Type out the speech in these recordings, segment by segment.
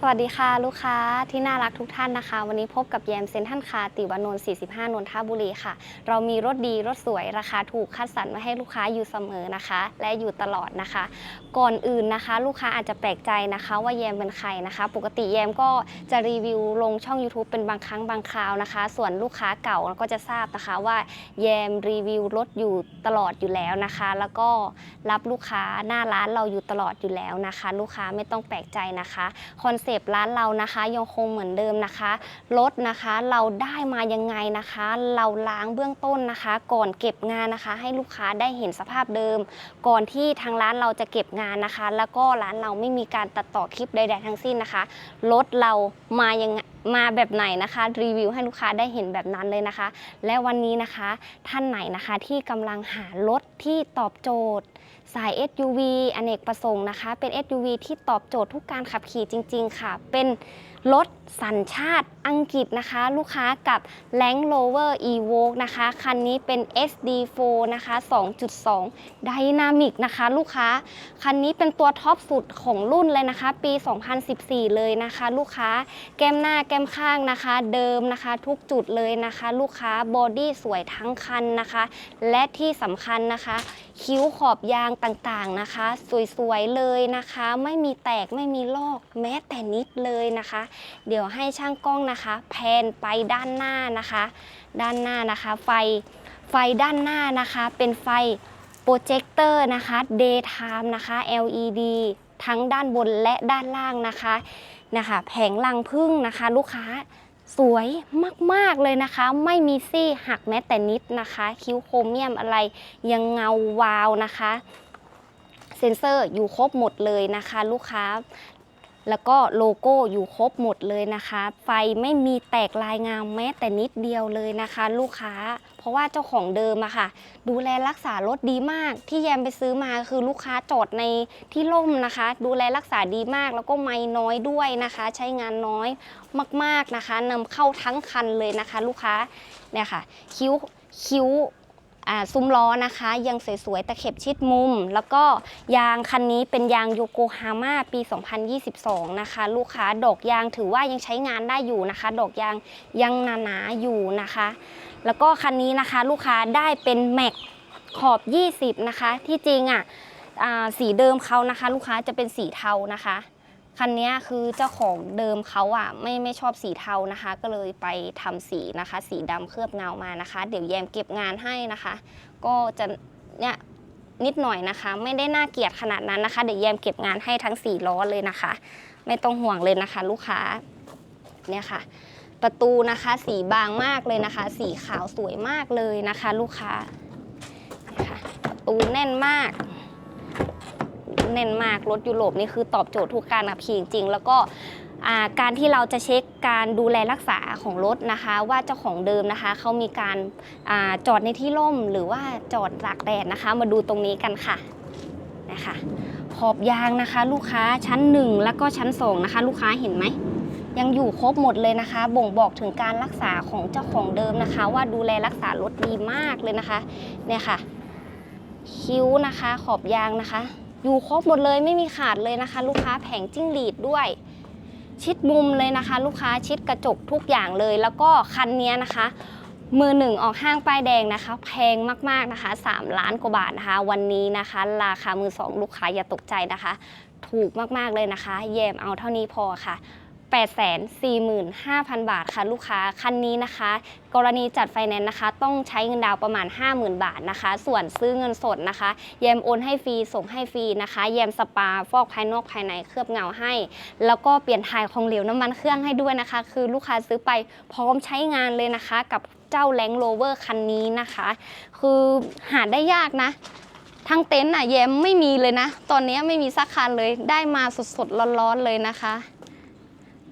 สวัสดีค่ะลูกค้าที่น่ารักทุกท่านนะคะ วันนี้พบกับแยมเซ็นทรัลคาร์ติวานนท์45 นนทบุรีค่ะ เรามีรถดีรถสวยราคาถูกคัดสรรมาให้ลูกค้าอยู่เสมอนะคะ และอยู่ตลอดนะคะ ก่อนอื่นนะคะ ลูกค้าอาจจะแปลกใจนะคะ ว่าแยมเป็นใครนะคะ ปกติแยมก็จะรีวิวลงช่อง YouTube เป็นบางครั้งบางคราวนะคะ ส่วนลูกค้าเก่าก็จะทราบนะคะว่าแยมรีวิวรถอยู่ตลอดอยู่แล้วนะคะ แล้วก็รับลูกค้าหน้าร้านเราอยู่ตลอดอยู่แล้วนะคะ ลูกค้าไม่ต้องแปลกใจนะคะคอนเซปต์ร้านเรานะคะยังคงเหมือนเดิมนะคะรถนะคะเราได้มายังไงนะคะ เราล้างเบื้องต้นนะคะ ก่อนเก็บงานนะคะ ให้ลูกค้าได้เห็นสภาพเดิม ก่อนที่ทางร้านเราจะเก็บงานนะคะ แล้วก็ร้านเราไม่มีการตัดต่อคลิปใดๆทั้งสิ้นนะคะรถเรามายังมาแบบไหนนะคะ รีวิวให้ลูกค้าได้เห็นแบบนั้นเลยนะคะ และวันนี้นะคะท่านไหนนะคะที่กำลังหารถที่ตอบโจทย์ สาย SUV อเนกประสงค์นะคะ เป็น SUV ที่ตอบโจทย์ทุกการขับขี่จริง ๆค่ะ เป็นรถสัญชาติอังกฤษนะคะ ลูกค้ากับ Land Rover Evoque นะคะ คันนี้เป็น SD4 นะคะ 2.2 Dynamic นะคะ ลูกค้า คันนี้เป็นตัวท็อปสุดของรุ่นเลยนะคะ ปี 2014 เลยนะคะ ลูกค้า แก้มหน้าแก้มข้างนะคะ เดิมนะคะ ทุกจุดเลยนะคะ ลูกค้าบอดี้สวยทั้งคันนะคะ และที่สำคัญนะคะ คิ้วขอบยางต่างๆนะคะ สวยๆเลยนะคะ ไม่มีแตกไม่มีลอกแม้แต่นิดเลยนะคะ เดี๋ยวให้ช่างกล้องนะคะ แพนไปด้านหน้านะคะ ด้านหน้านะคะ ไฟไฟด้านหน้านะคะ เป็นไฟโปรเจคเตอร์นะคะ daytime นะคะ LED ทั้งด้านบนและด้านล่างนะคะนะคะ แผงลังพึ่งนะคะ ลูกค้า สวยมากๆเลยนะคะ ไม่มีซี่หักแม้แต่นิดนะคะ คิ้วโครเมียมอะไรยังเงาวาวนะคะ เซ็นเซอร์อยู่ครบหมดเลยนะคะ ลูกค้า แล้วก็โลโก้อยู่ครบหมดเลยนะคะ ไฟไม่มีแตกลายงามแม้แต่นิดเดียวเลยนะคะ ลูกค้า เพราะว่าเจ้าของเดิมอะค่ะ ดูแลรักษารถดีมาก ที่แยมไปซื้อมาคือลูกค้าจอดในที่ร่มนะคะ ดูแลรักษาดีมาก แล้วก็ไม่น้อยด้วยนะคะ ใช้งานน้อยมากๆนะคะนำเข้าทั้งคันเลยนะคะ ลูกค้าเนี่ยค่ะ คิ้วคิ้ว ซุ้มล้อนะคะ ยังสวยๆตะเข็บชิดมุม แล้วก็ยางคันนี้เป็นยางโยโกฮาม่าปี 2022 นะคะ ลูกค้าดอกยางถือว่ายังใช้งานได้อยู่นะคะ ดอกยางยังหนาๆอยู่นะคะ แล้วก็คันนี้นะคะลูกค้าได้เป็นแม็กขอบ 20 นะคะ ที่จริงอะอ่าสีเดิมเขานะคะ ลูกค้าจะเป็นสีเทานะคะ คันนี้คือเจ้าของเดิมเขาอะไม่ไม่ชอบสีเทานะคะ ก็เลยไปทำสีนะคะ สีดำเคลือบเงามานะคะ เดี๋ยวแยมเก็บงานให้นะคะ ก็จะเนี่ยนิดหน่อยนะคะ ไม่ได้น่าเกลียดขนาดนั้นนะคะ เดี๋ยวแยมเก็บงานให้ทั้งสี่ล้อเลยนะคะ ไม่ต้องห่วงเลยนะคะ ลูกค้าเนี่ยค่ะ ประตูนะคะสีบางมากเลยนะคะ สีขาวสวยมากเลยนะคะ ลูกค้าค่ะประตูแน่นมาก แน่นมาก รถยุโรปนี่คือตอบโจทย์ทุกการขับขี่จริง ๆ แล้วก็การที่เราจะเช็คการดูแลรักษาของรถนะคะ ว่าเจ้าของเดิมนะคะเขามีการอาจอดในที่ร่ม หรือว่าจอดตากแดดนะคะ มาดูตรงนี้กันค่ะนะคะขอบยางนะคะ ลูกค้าชั้น 1 แล้วก็ชั้น2นะคะ ลูกค้าเห็นไหมยังอยู่ครบหมดเลยนะคะ บ่งบอกถึงการรักษาของเจ้าของเดิมนะคะ ว่าดูแลรักษารถดีมากเลยนะคะเนี่ยค่ะ คิ้วนะคะ ขอบยางนะคะ อยู่ครบหมดเลยไม่มีขาดเลยนะคะ ลูกค้าแผงจิ้งหรีดด้วย ชิดมุมเลยนะคะ ลูกค้าชิดกระจกทุกอย่างเลย แล้วก็คันนี้นะคะ มือหนึ่งออกห้างป้ายแดงนะคะ แพงมากๆนะคะ 3 ล้านกว่าบาทนะคะ วันนี้นะคะ ราคามือสองลูกค้าอย่าตกใจนะคะ ถูกมากๆเลยนะคะแยมเอาเท่านี้พอค่ะ 845,000 บาทค่ะลูกค้าคันนี้นะคะ กรณีจัดไฟแนนซ์นะคะ ต้องใช้เงินดาวประมาณ 50,000 บาทนะคะ ส่วนซื้อเงินสดนะคะ แยมโอนให้ฟรีส่งให้ฟรีนะคะ แยมสปาฟอกภายนอกภายในเคลือบเงาให้ แล้วก็เปลี่ยนถ่ายของเหลวน้ำมันเครื่องให้ด้วยนะคะ คือลูกค้าซื้อไปพร้อมใช้งานเลยนะคะ กับเจ้าแ a งโรเวอร์คันนี้นะคะ คือหาได้ยากนะทั้งเต็นท์อะแยมไม่มีเลยนะ ตอนนี้ไม่มีสักคันเลยได้มาสดๆร้อนๆเลยนะคะ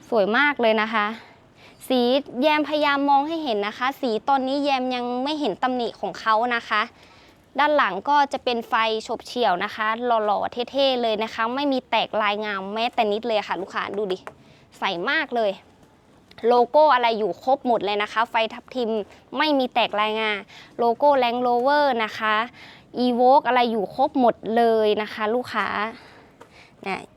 สวยมากเลยนะคะ สีแยมพยายามมองให้เห็นนะคะ สีตอนนี้แยมยังไม่เห็นตำหนิของเขานะคะ ด้านหลังก็จะเป็นไฟโฉบเฉี่ยวนะคะ หล่อๆเท่ๆเลยนะคะ ไม่มีแตกลายงามแม้แต่นิดเลยค่ะ ลูกค้าดูดิใส่มากเลย โลโก้อะไรอยู่ครบหมดเลยนะคะ ไฟทับทิมไม่มีแตกลายงาโลโก้แรงโรเวอร์นะคะ e v o อะไรอยู่ครบหมดเลยนะคะ ลูกค้า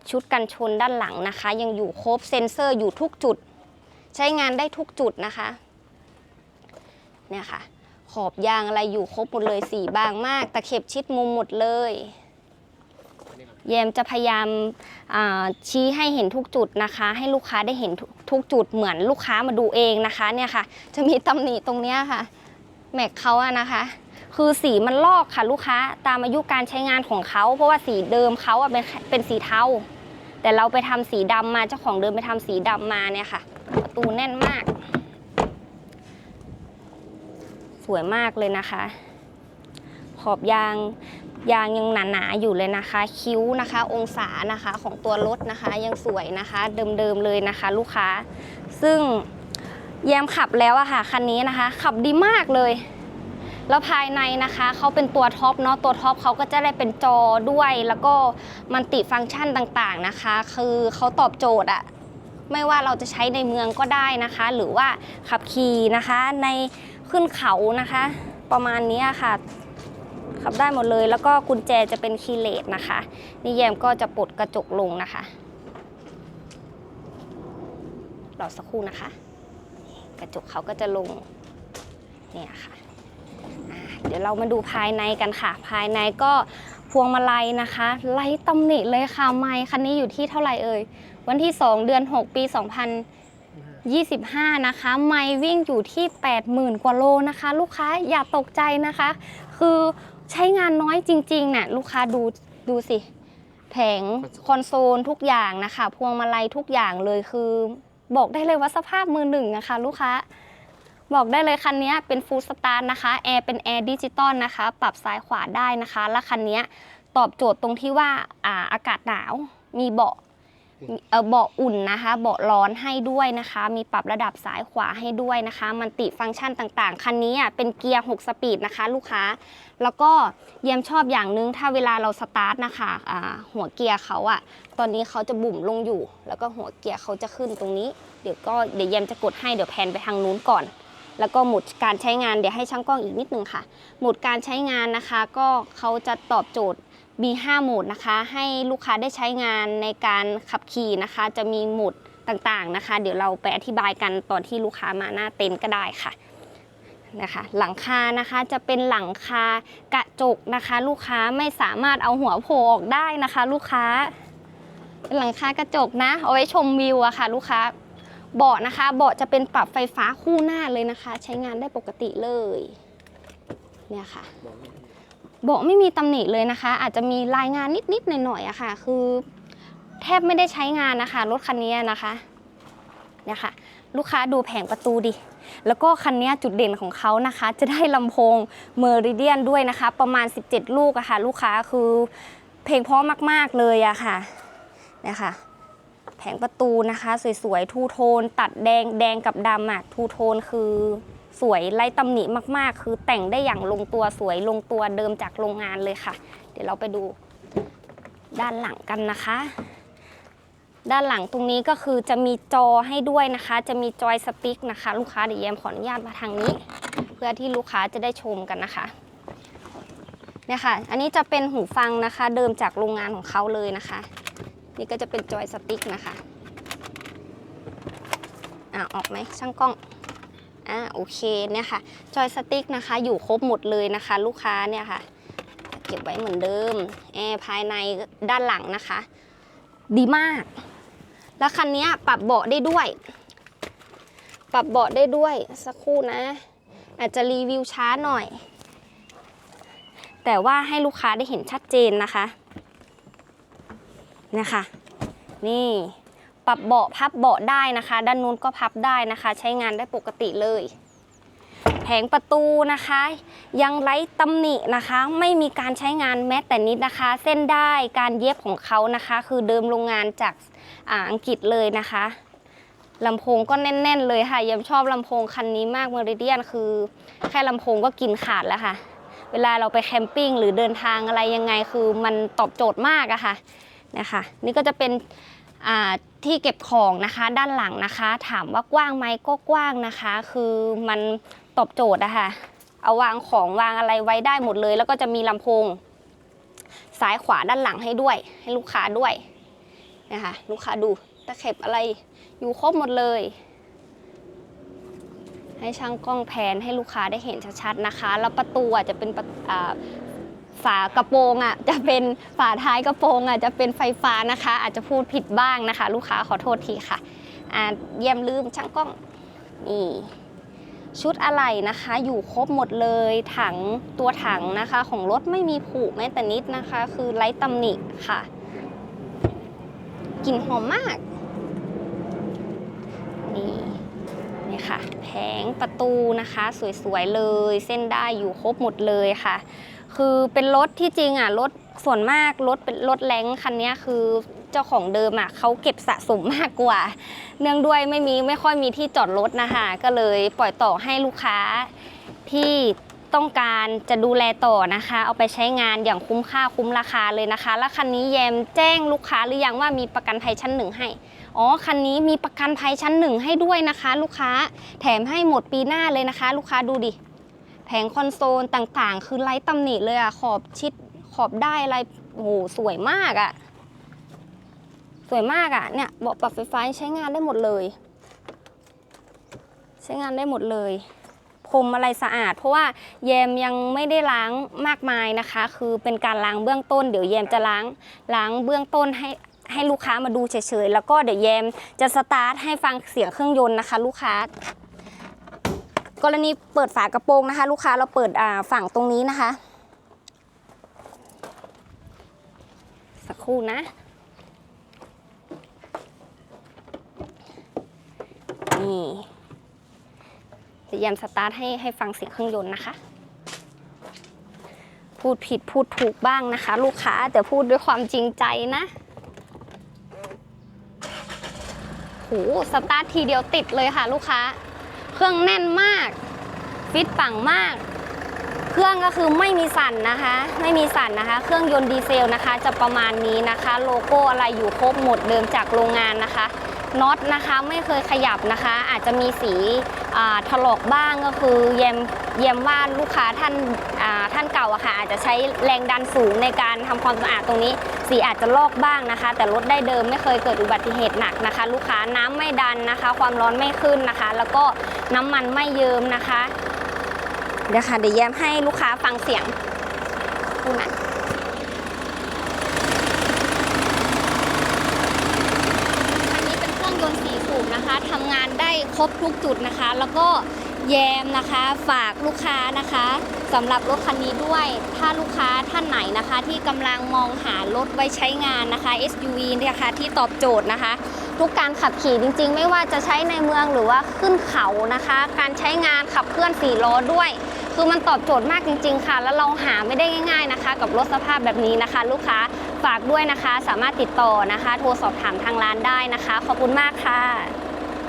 ชุดกันชนด้านหลังนะคะ ยังอยู่ครบเซ็นเซอร์อยู่ทุกจุด ใช้งานได้ทุกจุดนะคะเนี่ยค่ะ ขอบยางอะไรอยู่ครบหมดเลยสีบางมาก ตะเข็บชิดมุมหมดเลยแยมจะพยายามาชี้ให้เห็นทุกจุดนะคะ ให้ลูกค้าได้เห็นทุกทุกจุดเหมือนลูกค้ามาดูเองนะคะเนี่ยค่ะ จะมีตำหนิตรงเนี้ยค่ะ แม็กเขาอะนะคะ คือสีมันลอกค่ะลูกค้าตามอายุการใช้งานของเขาเพราะว่าสีเดิมเขาอะเป็นเป็นสีเทาแต่เราไปทำสีดำมาเจ้าของเดิมไปทำสีดำมาเนี่ยค่ะ ประตูแน่นมาก สวยมากเลยนะคะ ขอบยางยางยังหนาๆอยู่เลยนะคะ คิ้วนะคะ องศานะคะของตัวรถนะคะ ยังสวยนะคะ เดิมๆเลยนะคะ ลูกค้า ซึ่งแยมขับแล้วอะค่ะคันนี้นะคะ ขับดีมากเลย แล้วภายในนะคะเขาเป็นตัวท็อปเนาะตัวท็อปเขาก็จะได้เป็นจอด้วย แล้วก็มันติฟังก์ชันต่างๆนะคะ คือเขาตอบโจทย์อะไม่ว่าเราจะใช้ในเมืองก็ได้นะคะ หรือว่าขับขี่นะคะในขึ้นเขานะคะ ประมาณนี้ค่ะ ขับได้หมดเลยแล้วก็กุญแจจะเป็นคีย์เลสนะคะนี่แยมก็จะปลดกระจกลงนะคะรอสักครู่นะคะ กระจกเขาก็จะลงเนี่ยค่ะ เดี๋ยวเรามาดูภายในกันค่ะ ภายในก็พวงมาลัยนะคะไร้ตำหนิเลยค่ะไมค์คันนี้อยู่ที่เท่าไหร่เอ่ยวันที่ 2 เดือน 6 ปี 2025 นะคะ ไมค์วิ่งอยู่ที่ 80,000 กว่าโลนะคะ ลูกค้าอย่าตกใจนะคะ คือใช้งานน้อยจริงๆน่ะลูกค้าดูดูสิ แผงคอนโซลทุกอย่างนะคะ พวงมาลัยทุกอย่างเลยคือ บอกได้เลยว่าสภาพมือหนึ่งนะคะ ลูกค้า บอกได้เลยคันนี้เป็นฟูลสตาร์นะคะแอร์เป็นแอร์ดิจิตอลนะคะ ปรับซ้ายขวาได้นะคะ และคันนี้ตอบโจทย์ตรงที่ว่าอ่าอากาศหนาวมีเบาะเบาะอุ่นนะคะ เบาะร้อนให้ด้วยนะคะ มีปรับระดับซ้ายขวาให้ด้วยนะคะ มันติฟังก์ชันต่างๆ คันนี้อะเป็นเกียร์ 6 สปีดนะคะ ลูกค้า แล้วก็เยี่ยมชอบอย่างนึง ถ้าเวลาเราสตาร์ทนะคะหัวเกียร์เขาอะตอนนี้เขาจะบุ่มลงอยู่ แล้วก็หัวเกียร์เขาจะขึ้นตรงนี้ เดี๋ยวก็เดี๋ยวเยี่ยมจะกดให้ เดี๋ยวแพนไปทางนู้นก่อน แล้วก็หมุดการใช้งานเดี๋ยวให้ช่างกล้องอีกนิดนึงค่ะ หมุดการใช้งานนะคะ ก็เขาจะตอบโจทย์ B5 โหมดนะคะ ให้ลูกค้าได้ใช้งานในการขับขี่นะคะ จะมีโหมดต่างๆนะคะ เดี๋ยวเราไปอธิบายกันตอนที่ลูกค้ามาหน้าเต็นท์ก็ได้ค่ะนะคะหลังคานะคะจะเป็นหลังคากระจกนะคะ ลูกค้าไม่สามารถเอาหัวโผล่ออกได้นะคะ ลูกค้าเป็นหลังคากระจกนะเอาไว้ชมวิวอะค่ะ ลูกค้า เบาะนะคะ เบาะจะเป็นปรับไฟฟ้าคู่หน้าเลยนะคะ ใช้งานได้ปกติเลย เนี่ยค่ะ เบาะไม่มีตำหนิเลยนะคะ อาจจะมีรายงานนิดๆหน่อยๆอะค่ะ คือ แทบไม่ได้ใช้งานนะคะ รถคันนี้นะคะเนี่ยค่ะ ลูกค้าดูแผงประตูดิ แล้วก็คันนี้จุดเด่นของเขานะคะ จะได้ลำโพงเมอริเดียนด้วยนะคะ ประมาณ 17 ลูกอะค่ะ ลูกค้าคือเพลงเพราะมาก ๆ เลยอะค่ะเนี่ยค่ะ แผงประตูนะคะ สวยๆทูโทน ตัดแดงแดงกับดำอะทูโทนคือสวยไร้ตำหนิมากๆ คือแต่งได้อย่างลงตัวสวยลงตัวเดิมจากโรงงานเลยค่ะ เดี๋ยวเราไปดูด้านหลังกันนะคะ ด้านหลังตรงนี้ก็คือจะมีจอให้ด้วยนะคะ จะมีจอยสติ๊กนะคะ ลูกค้าเดี๋ยวแยมขออนุญาตมาทางนี้ เพื่อที่ลูกค้าจะได้ชมกันนะคะเนี่ยค่ะ อันนี้จะเป็นหูฟังนะคะ เดิมจากโรงงานของเขาเลยนะคะ นี่ก็จะเป็นจอยสติ๊กนะคะอ่าออกไหมช่างกล้องอ่าโอเคเนี่ยค่ะจอยสติ๊กนะคะ อยู่ครบหมดเลยนะคะ ลูกค้าเนี่ยค่ะ เก็บไว้เหมือนเดิมแอร์ภายในด้านหลังนะคะ ดีมาก แล้วคันนี้ปรับเบาะได้ด้วย ปรับเบาะได้ด้วยสักครู่นะ อาจจะรีวิวช้าหน่อย แต่ว่าให้ลูกค้าได้เห็นชัดเจนนะคะ นี่ยค่ะนี่ปรับเบาะพับเบาะได้นะคะ ด้านนู้นก็พับได้นะคะ ใช้งานได้ปกติเลยแผงประตูนะคะ ยังไร้ตำหนินะคะ ไม่มีการใช้งานแม้แต่นิดนะคะ เส้นได้การเย็บของเขานะคะ คือเดิมโรงงานจากอ,าอังกฤษเลยนะคะลำโพงก็แน่น ๆ เลยค่ะยังชอบลำโพงคันนี้มากเมอริเดียนคือ แค่ลำโพงก็กินขาดแล้วค่ะ เวลาเราไปแคมปิ้งหรือเดินทางอะไรยังไงคือมันตอบโจทย์มากอะค่ะ นะคะนี่ก็จะเป็นที่เก็บของนะคะด้านหลังนะคะ ถามว่ากว้างไหมก็กว้างนะคะ คือมันตอบโจทย์อะคะเอาวางของวางอะไรไว้ได้หมดเลย แล้วก็จะมีลำโพงซ้ายขวาด้านหลังให้ด้วย ให้ลูกค้าด้วยนี่ยค่ะลูกค้าดูตะเข็บอะไรอยู่ครบหมดเลย ให้ช่างกล้องแพนให้ลูกค้าได้เห็นชัดๆนะคะ แล้วประตูจะเป็นป ฝากระโปรงอะจะเป็นฝาท้ายกระโปรงอะจะเป็นไฟฟ้านะคะ อาจจะพูดผิดบ้างนะคะ ลูกค้าขอโทษทีค่ะอ่าเยี่ยมลืมช่างกล้องนี่ชุดอะไหล่นะคะ อยู่ครบหมดเลยถังตัวถังนะคะ ของรถไม่มีผุแม้แต่นิดนะคะ คือไร้ตำหนิค่ะกลิ่นหอมมากนี่นี่ค่ะ แผงประตูนะคะ สวยๆเลย เส้นได้อยู่ครบหมดเลยค่ะ คือเป็นรถที่จริงอะรถส่วนมากรถเป็นรถแรงคันนี้คือเจ้าของเดิมอะเขาเก็บสะสมมากกว่า เนื่องด้วยไม่มีไม่ค่อยมีที่จอดรถนะคะก็เลยปล่อยต่อให้ลูกค้าที่ต้องการจะดูแลต่อนะคะ เอาไปใช้งานอย่างคุ้มค่าคุ้มราคาเลยนะคะ แล้วคันนี้แยมแจ้งลูกค้าหรือยังว่ามีประกันภัยชั้นหนึ่งให้ อ๋อ คันนี้มีประกันภัยชั้นหนึ่งให้ด้วยนะคะ ลูกค้าแถมให้หมดปีหน้าเลยนะคะ ลูกค้าดูดิ แผงคอนโซลต่างๆ คือไร้ตำหนิเลยอะขอบชิดขอบได้อะไรโอ้โหสวยมากอะสวยมากอะเนี่ยเบาะปรับไฟฟ้าใช้งานได้หมดเลย ใช้งานได้หมดเลยพรมอะไรสะอาด เพราะว่าแยมยังไม่ได้ล้างมากมายนะคะ คือเป็นการล้างเบื้องต้น เดี๋ยวแยมจะล้างล้างเบื้องต้นให้ให้ลูกค้ามาดูเฉยๆ แล้วก็เดี๋ยวแยมจะสตาร์ทให้ฟังเสียงเครื่องยนต์นะคะ ลูกค้า กรณีเปิดฝากระโปรงนะคะ ลูกค้าเราเปิดฝั่งตรงนี้นะคะ สักครู่นะนี่เดี๋ยวแยมสตาร์ทให้ให้ฟังเสียงเครื่องยนต์นะคะ พูดผิดพูดถูกบ้างนะคะ ลูกค้าแต่พูดด้วยความจริงใจนะโหสตาร์ททีเดียวติดเลยค่ะ ลูกค้า เครื่องแน่นมาก ฟิตปังมาก เครื่องก็คือไม่มีสั่นนะคะ ไม่มีสั่นนะคะ เครื่องยนต์ดีเซลนะคะ จะประมาณนี้นะคะ โลโก้อะไรอยู่ครบหมดเดิมจากโรงงานนะคะน็อตนะคะไม่เคยขยับนะคะ อาจจะมีสีถลอกบ้างก็คือแยมแยมว่าลูกค้าท่านาท่านเก่าอะค่ะอาจจะใช้แรงดันสูงในการทำความสะอาดตรงนี้ สีอาจจะลอกบ้างนะคะ แต่รถได้เดิมไม่เคยเกิดอุบัติเหตุหนักนะคะ ลูกค้าน้ำไม่ดันนะคะ ความร้อนไม่ขึ้นนะคะ แล้วก็ น้ำมันไม่เยิมนะคะเดี๋ยวค่ะเดี๋ยวแย้มให้ลูกค้าฟังเสียงดูนะอันนี้เป็นเครื่องยนต์สีสูบนะคะทำงานได้ครบทุกจุดนะคะ แล้วก็แยมนะคะฝากลูกค้านะคะสำหรับรถคันนี้ด้วย ถ้าลูกค้าท่านไหนนะคะ ที่กำลังมองหารถไว้ใช้งานนะคะ SUV เนี่ยค่ะที่ตอบโจทย์นะคะ ทุกการขับขี่จริง ๆ ไม่ว่าจะใช้ในเมืองหรือว่าขึ้นเขานะคะ การใช้งานขับเคลื่อนสี่ล้อด้วย คือมันตอบโจทย์มากจริง ๆ ค่ะ แล้วเราหาไม่ได้ง่าย ๆนะคะ กับรถสภาพแบบนี้นะคะ ลูกค้าฝากด้วยนะคะ สามารถติดต่อนะคะ โทรสอบถามทางร้านได้นะคะ ขอบคุณมากค่ะ